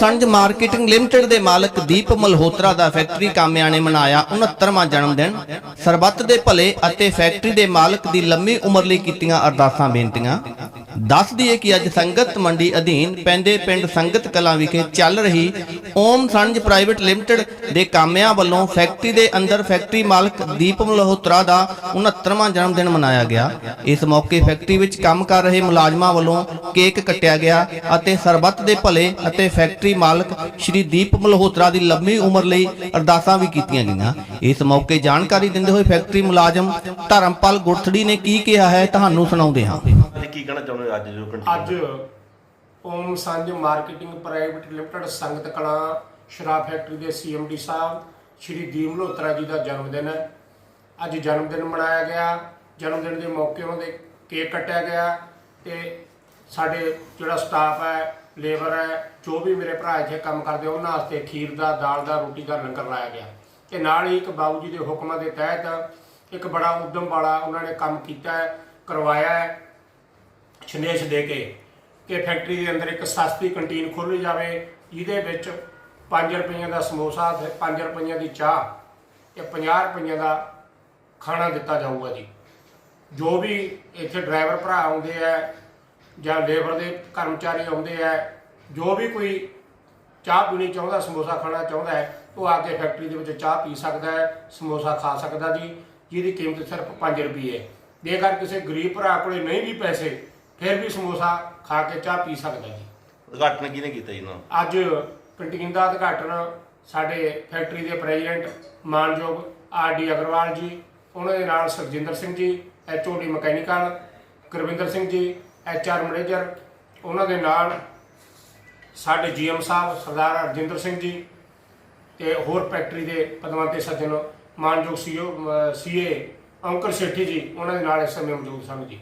ਸੰਜ marketing limited ਦੇ ਮਾਲਕ ਦੀਪ ਮਲਹੋਤਰਾ ਦਾ factory ਕਾਮਿਆਂ ਨੇ ਮਨਾਇਆ 69ਵਾਂ ਜਨਮ ਦਿਨ। ਸਰਬੱਤ ਦੇ ਭਲੇ ਅਤੇ ਫੈਕਟਰੀ ਦੇ ਮਾਲਕ ਦੀ ਲੰਮੀ ਉਮਰ ਲਈ ਕੀਤੀਆਂ ਅਰਦਾਸਾਂ ਬੇਨਤੀਆਂ। ਦੱਸ ਦਈਏ ਕਿ ਅੱਜ ਸੰਗਤ ਮੰਡੀ ਅਧੀਨ ਪੈਂਦੇ ਪਿੰਡ ਸੰਗਤ ਕਲਾਂ ਵਿਖੇ ਚੱਲ ਰਹੀ ਓਮ ਸੰਜ ਪ੍ਰਾਈਵੇਟ ਲਿਮਟਿਡ ਦੇ ਕਾਮਿਆਂ ਵੱਲੋਂ ਫੈਕਟਰੀ ਦੇ ਅੰਦਰ ਫੈਕਟਰੀ ਮਾਲਕ ਦੀਪ ਮਲਹੋਤਰਾ ਦਾ 69ਵਾਂ ਜਨਮ ਦਿਨ ਮਨਾਇਆ ਗਿਆ। ਇਸ ਮੌਕੇ ਫੈਕਟਰੀ ਵਿੱਚ ਕੰਮ ਕਰ ਰਹੇ ਮੁਲਾਜ਼ਮਾਂ ਵੱਲੋਂ ਕੇਕ ਕੱਟਿਆ ਗਿਆ ਅਤੇ ਸਰਬੱਤ ਦੇ ਭਲੇ ਅਤੇ ਫੈਕਟਰੀ ਮਾਲਕ ਸ਼੍ਰੀ ਦੀਪ ਮਲਹੋਤਰਾ ਦੀ ਲੰਮੀ ਉਮਰ ਲਈ ਅਰਦਾਸਾਂ ਵੀ ਕੀਤੀਆਂ ਗਈਆਂ। ਇਸ ਮੌਕੇ ਜਾਣਕਾਰੀ ਦਿੰਦੇ ਹੋਏ ਫੈਕਟਰੀ ਮੁਲਾਜ਼ਮ ਧਰਮਪਾਲ ਗੁਰਥੜੀ ਨੇ ਕੀ ਕਿਹਾ ਹੈ ਤੁਹਾਨੂੰ ਸੁਣਾਉਂਦੇ ਹਾਂ। ਕੀ ਕਹਿਣਾ ਚਾਹੁੰਦੇ ਹੋ ਅੱਜ ਜੋ ਅੱਜ Om Sanj marketing private limited Sangat Kalan ਸ਼ਰਾਬ ਫੈਕਟਰੀ ਦੇ ਸੀਐਮਡੀ ਸਾਹਿਬ ਸ਼੍ਰੀ ਦੀਪ ਮਲਹੋਤਰਾ ਜੀ ਦਾ ਜਨਮ ਦਿਨ ਹੈ। ਅੱਜ ਜਨਮ ਦਿਨ ਮਨਾਇਆ ਗਿਆ। ਜਨਮ ਦਿਨ ਦੇ ਮੌਕੇ ਉਹਨਾਂ ਦੇ ਕੇਕ ਕੱਟਿਆ ਗਿਆ ਤੇ ਸਾਡੇ ਜਿਹੜਾ ਸਟਾਫ ਹੈ ਲੇਬਰ ਹੈ ਜੋ ਵੀ ਮੇਰੇ ਭਰਾ ਇੱਥੇ ਕੰਮ ਕਰਦੇ ਉਹਨਾਂ ਵਾਸਤੇ ਖੀਰ ਦਾ ਦਾਲ ਦਾ ਰੋਟੀ ਦਾ ਲੰਗਰ ਲਾਇਆ ਗਿਆ। ਤੇ ਨਾਲ ਹੀ ਇੱਕ ਬਾਬੂ ਜੀ ਦੇ ਹੁਕਮਾਂ ਦੇ ਤਹਿਤ ਇੱਕ ਬੜਾ ਉਦਮ ਵਾਲਾ ਉਹਨਾਂ ਨੇ ਕੰਮ ਕੀਤਾ ਹੈ, ਕਰਵਾਇਆ ਹੈ। ਸੰਦੇਸ਼ ਦੇ ਕੇ ਕਿ ਫੈਕਟਰੀ ਦੇ ਅੰਦਰ ਇੱਕ ਸਸਤੀ ਕੰਟੀਨ ਖੋਲ੍ਹੀ ਜਾਵੇ, ਜਿਹਦੇ ਵਿੱਚ 5 ਰੁਪਈਆਂ ਦਾ ਸਮੋਸਾ ਤੇ 5 ਰੁਪਈਆਂ ਦੀ ਚਾਹ ਤੇ 50 ਰੁਪਈਆਂ ਦਾ ਖਾਣਾ ਦਿੱਤਾ ਜਾਊਗਾ ਜੀ। ਜੋ ਵੀ ਇੱਥੇ ਡਰਾਈਵਰ ਭਰਾ ਆਉਂਦੇ ਆ ਜਾਂ ਲੇਬਰ ਦੇ ਕਰਮਚਾਰੀ ਆਉਂਦੇ ਆ ਜੋ ਵੀ ਕੋਈ ਚਾਹ ਪੀਣੀ ਚਾਹੁੰਦਾ, ਸਮੋਸਾ ਖਾਣਾ ਚਾਹੁੰਦਾ ਹੈ ਉਹ ਆ ਕੇ ਫੈਕਟਰੀ ਦੇ ਵਿੱਚ ਚਾਹ ਪੀ ਸਕਦਾ ਹੈ ਸਮੋਸਾ ਖਾ ਸਕਦਾ ਜੀ ਜਿਹਦੀ ਕੀਮਤ ਸਿਰਫ 5 ਰੁਪਏ ਹੈ ਜੇਕਰ ਕਿਸੇ ਗਰੀਬ ਭਰਾ ਕੋਲੇ ਨਹੀਂ ਵੀ ਪੈਸੇ ਫਿਰ ਵੀ ਸਮੋਸਾ ਖਾ ਕੇ ਚਾਹ ਪੀ ਸਕਦਾ ਜੀ ਉਦਘਾਟਨ ਕਿਹਨੇ ਕੀਤਾ ਜੀ ਦਾ? ਅੱਜ ਕੰਟੀਨ ਦਾ ਉਦਘਾਟਨ ਸਾਡੇ ਫੈਕਟਰੀ ਦੇ ਪ੍ਰੈਜ਼ੀਡੈਂਟ ਮਾਨਯੋਗ ਆਰ ਡੀ ਅਗਰਵਾਲ ਜੀ ਉਹਨਾਂ ਦੇ ਨਾਲ Sukhjinder Singh ji HOD mechanical Gurvinder Singh ji HR manager ਉਹਨਾਂ ਦੇ ਨਾਲ ਸਾਡੇ ਜੀਐਮ ਸਾਹਿਬ ਸਰਦਾਰ ਅਰਜਿੰਦਰ ਸਿੰਘ ਜੀ ਤੇ ਹੋਰ ਫੈਕਟਰੀ ਦੇ ਪਦਵੰਤੇ ਸੱਜਣ ਮਾਨਯੋਗ ਸੀਓ ਸੀਏ ਅੰਕਰ ਸ਼ੇਠੀ ਜੀ, ਉਹਨਾਂ ਦੇ ਨਾਲ ਇਸ ਸਮੇਂ ਮੌਜੂਦ ਸਨ ਜੀ।